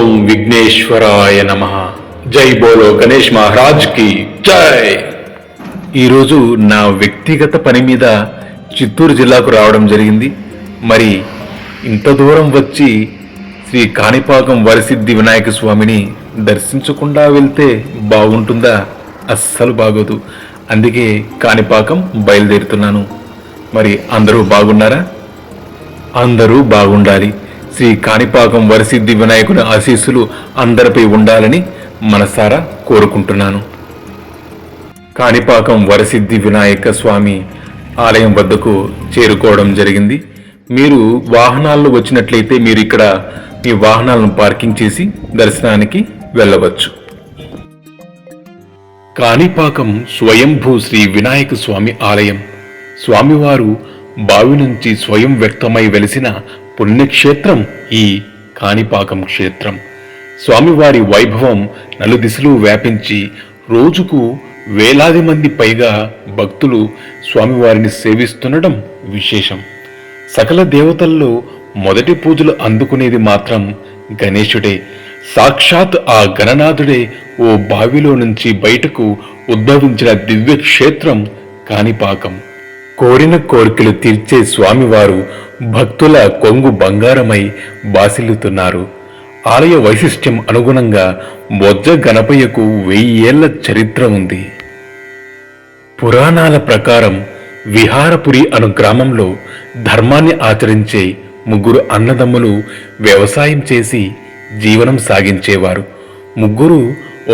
ఓం విఘ్నేశ్వరాయ నమ. జై బోలో గణేష్ మహారాజ్కి జై. ఈరోజు నా వ్యక్తిగత పని మీద చిత్తూరు జిల్లాకు రావడం జరిగింది. మరి ఇంత దూరం వచ్చి శ్రీ కాణిపాకం వరసిద్ధి వినాయక స్వామిని దర్శించకుండా వెళ్తే బాగుంటుందా? అస్సలు బాగోదు. అందుకే కాణిపాకం బయలుదేరుతున్నాను. మరి అందరూ బాగున్నారా? అందరూ బాగుండాలి. శ్రీ కాణిపాకం వరసిద్ధి వినాయకుని ఆశీస్సులు అందరిపై ఉండాలని మనసారా కోరుకుంటున్నాను. కాణిపాకం వరసిద్ధి వినాయక స్వామి ఆలయం వద్దకు చేరుకోవడం జరిగింది. మీరు వాహనాల్లో వచ్చినట్లయితే మీరు ఇక్కడ మీ వాహనాలను పార్కింగ్ చేసి దర్శనానికి వెళ్ళవచ్చు. కాణిపాకం స్వయంభూ శ్రీ వినాయక స్వామి ఆలయం. స్వామివారు బావి నుంచి స్వయం వ్యక్తమై వెలిసిన పుణ్యక్షేత్రం ఈ కాణిపాకం క్షేత్రం. స్వామివారి వైభవం నలుదిశలు వ్యాపించి రోజుకు వేలాది మంది పైగా భక్తులు స్వామివారిని సేవిస్తుండటం విశేషం. సకల దేవతల్లో మొదటి పూజలు అందుకునేది మాత్రం గణేశుడే. సాక్షాత్ ఆ గణనాథుడే ఓ బావిలో నుంచి బయటకు ఉద్భవించిన దివ్య క్షేత్రం కాణిపాకం. కోరిన కోరికలు తీర్చే స్వామివారు భక్తుల కొంగు బంగారమై బాసిల్లుతున్నారు. ఆలయ వైశిష్ట్యం అనుగుణంగా బొజ్జ గణపయ్యకు వెయ్యేళ్ళ చరిత్ర ఉంది. పురాణాల ప్రకారం విహారపురి అను గ్రామంలో ధర్మాన్ని ఆచరించే ముగ్గురు అన్నదమ్ములు వ్యవసాయం చేసి జీవనం సాగించేవారు. ముగ్గురు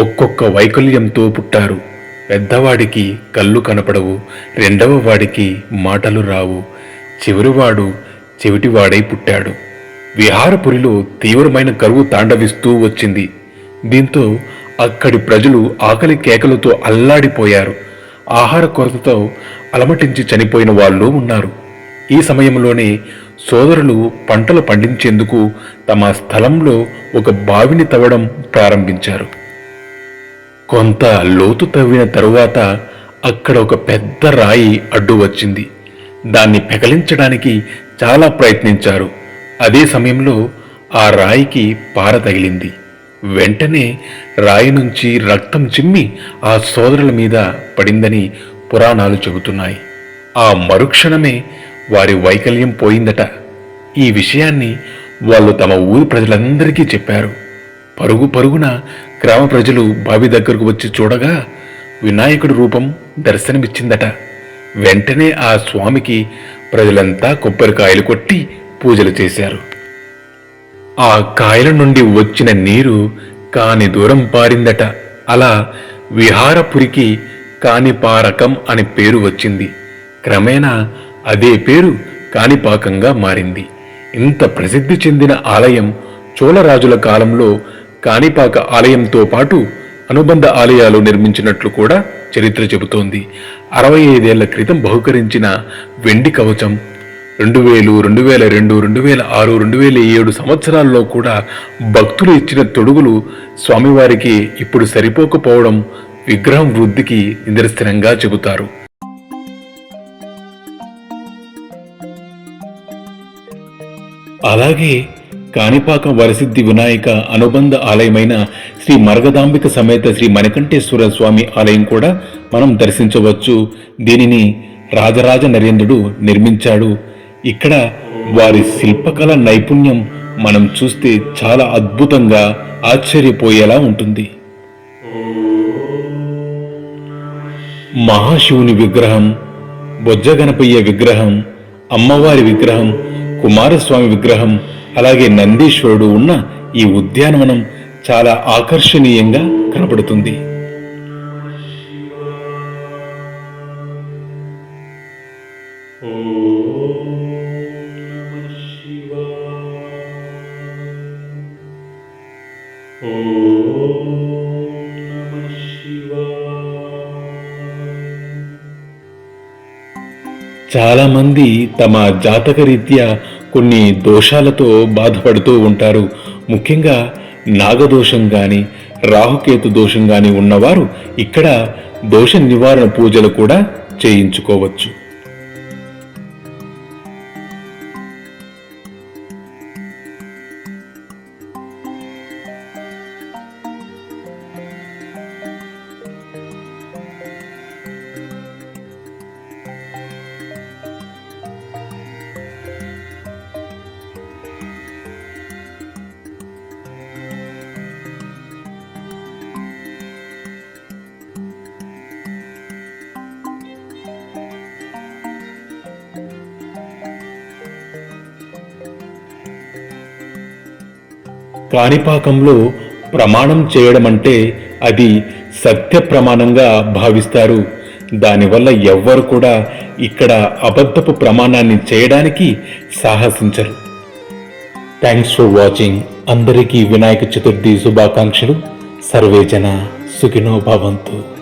ఒక్కొక్క వైకల్యంతో పుట్టారు. పెద్దవాడికి కళ్ళు కనపడవు రెండవ వాడికి మాటలు రావు. చివరివాడు చెవిటివాడై పుట్టాడు. విహారపురిలో తీవ్రమైన కరువు తాండవిస్తూ వచ్చింది. దీంతో అక్కడి ప్రజలు ఆకలి కేకలతో అల్లాడిపోయారు. ఆహార కొరతతో అలమటించి చనిపోయిన వాళ్ళు ఉన్నారు. ఈ సమయంలోనే సోదరులు పంటలు పండించేందుకు తమ స్థలంలో ఒక బావిని తవ్వడం ప్రారంభించారు. కొంత లోతు తవ్విన తరువాత అక్కడ ఒక పెద్ద రాయి అడ్డు వచ్చింది. దాన్ని పెకలించడానికి చాలా ప్రయత్నించారు. అదే సమయంలో ఆ రాయికి పార తగిలింది. వెంటనే రాయి నుంచి రక్తం చిమ్మి ఆ సోదరుల మీద పడిందని పురాణాలు చెబుతున్నాయి. ఆ మరుక్షణమే వారి వైకల్యం పోయిందట. ఈ విషయాన్ని వాళ్ళు తమ ఊరి ప్రజలందరికీ చెప్పారు. పరుగు పరుగున గ్రామ ప్రజలు బావి దగ్గరకు వచ్చి చూడగా వినాయకుడి రూపం దర్శనమిచ్చిందట. వెంటనే ఆ స్వామికి ప్రజలంతా కొబ్బరికాయలు కొట్టి పూజలు చేశారు. ఆ కాయల నుండి వచ్చిన నీరు కాని దూరం పారిందట. అలా విహారపురికి కానిపారకం అని పేరు వచ్చింది. క్రమేణా అదే పేరు కాణిపాకంగా మారింది. ఇంత ప్రసిద్ధి చెందిన ఆలయం చోళరాజుల కాలంలో కాణిపాక ఆలయంతో పాటు అనుబంధ ఆలయాలు నిర్మించినట్లు కూడా చరిత్ర చెబుతోంది. అరవై ఐదేళ్ళ క్రితం బహుకరించిన వెండి కవచం రెండు వేలు రెండు వేల రెండు రెండు వేల ఆరు రెండు వేల ఏడు సంవత్సరాల్లో కూడా భక్తులు ఇచ్చిన తొడుగులు స్వామివారికి ఇప్పుడు సరిపోకపోవడం విగ్రహం వృద్ధికి నిదర్శనంగా చెబుతారు. అలాగే కాణిపాక వరసిద్ధి వినాయక అనుబంధ ఆలయమైన శ్రీ మరగదాంబిక సమేత శ్రీ మణికంఠేశ్వర స్వామి ఆలయం కూడా మనం దర్శించవచ్చు. దీనిని రాజరాజ నరేంద్రుడు నిర్మించాడు. ఇక్కడ వారి శిల్పకళ నైపుణ్యం మనం చూస్తే చాలా అద్భుతంగా ఆశ్చర్యపోయేలా ఉంటుంది. మహాశివుని విగ్రహం బొజ్జగణపయ్య విగ్రహం అమ్మవారి విగ్రహం కుమారస్వామి విగ్రహం అలాగే నందీశ్వరుడు ఉన్న ఈ ఉద్యానవనం చాలా ఆకర్షణీయంగా కనబడుతుంది. చాలా మంది తమ జాతక రీత్యా కొన్ని దోషాలతో బాధపడుతూ ఉంటారు. ముఖ్యంగా నాగదోషం కానీ రాహుకేతు దోషం కానీ ఉన్నవారు ఇక్కడ దోష నివారణ పూజలు కూడా చేయించుకోవచ్చు. కాణిపాకంలో ప్రమాణం చేయడం అంటే అది సత్య ప్రమాణంగా భావిస్తారు. దానివల్ల ఎవ్వరు కూడా ఇక్కడ అబద్ధపు ప్రమాణాన్ని చేయడానికి సాహసించరు. థ్యాంక్స్ ఫర్ వాచింగ్ అందరికీ వినాయక చతుర్థి శుభాకాంక్షలు. సర్వేజన సుఖినో భవంతు.